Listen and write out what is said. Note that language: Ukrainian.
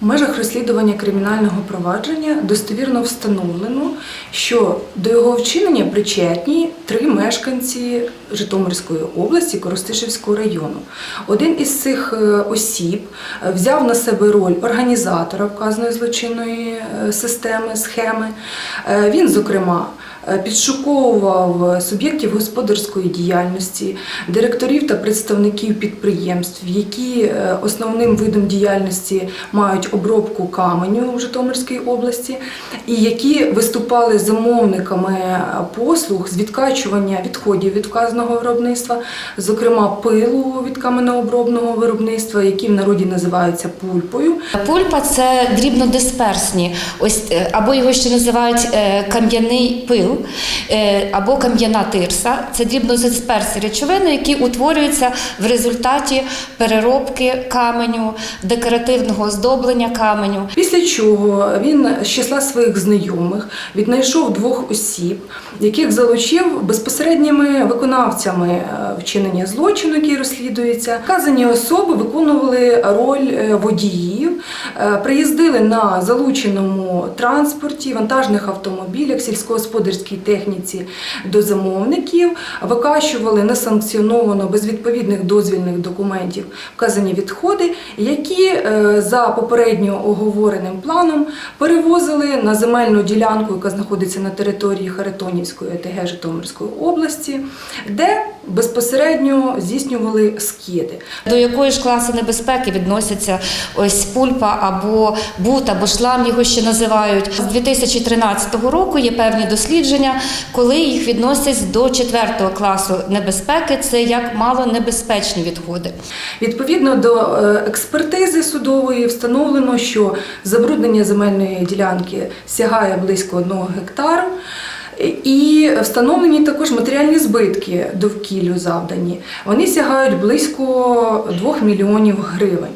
В межах розслідування кримінального провадження достовірно встановлено, що до його вчинення причетні три мешканці Житомирської області Коростишівського району. Один із цих е, осіб е, взяв на себе роль організатора вказаної злочинної е, системи, схеми. Він, зокрема, підшуковував суб'єктів господарської діяльності, директорів та представників підприємств, які е, основним видом діяльності мають обробку каменю в Житомирській області, і які виступали замовниками послуг з відкачування відходів від вказаного виробництва, зокрема пилу від каменеобробного виробництва, які в народі називаються пульпою. Пульпа це дрібнодисперсні, ось е, або його ще називають е, кам'яний пил, е, або кам'яна тирса. Це дрібнодисперсні речовини, які утворюються в результаті переробки каменю, декоративного оздоблення каменю. Після чого він з числа своїх знайомих віднайшов двох осіб, яких залучив безпосередніми виконавцями е, вчинення злочину, який розслідується. Вказані особи виконували роль е, водіїв, е, приїздили на залученому транспорті, вантажних автомобілях, сільськогосподарській техніці до замовників, викачували несанкціоновано без відповідних дозвільних документів вказані відходи, які е, за попередньо оговореним планом перевозили на земельну ділянку, яка знаходиться на території Харитонівської ОТГ Житомирської області, де безпосередньо здійснювали скиди. До якої ж класи небезпеки відносяться ось пульпа або бут, або шлам його ще називають. З 2013 року є певні дослідження, коли їх відносять до 4 класу небезпеки. Це як малонебезпечні відходи. Відповідно до е, експертизи судової встановлено, що забруднення земельної ділянки сягає близько 1 гектару. І встановлені також матеріальні збитки довкіллю завдані. Вони сягають близько 2 мільйонів гривень.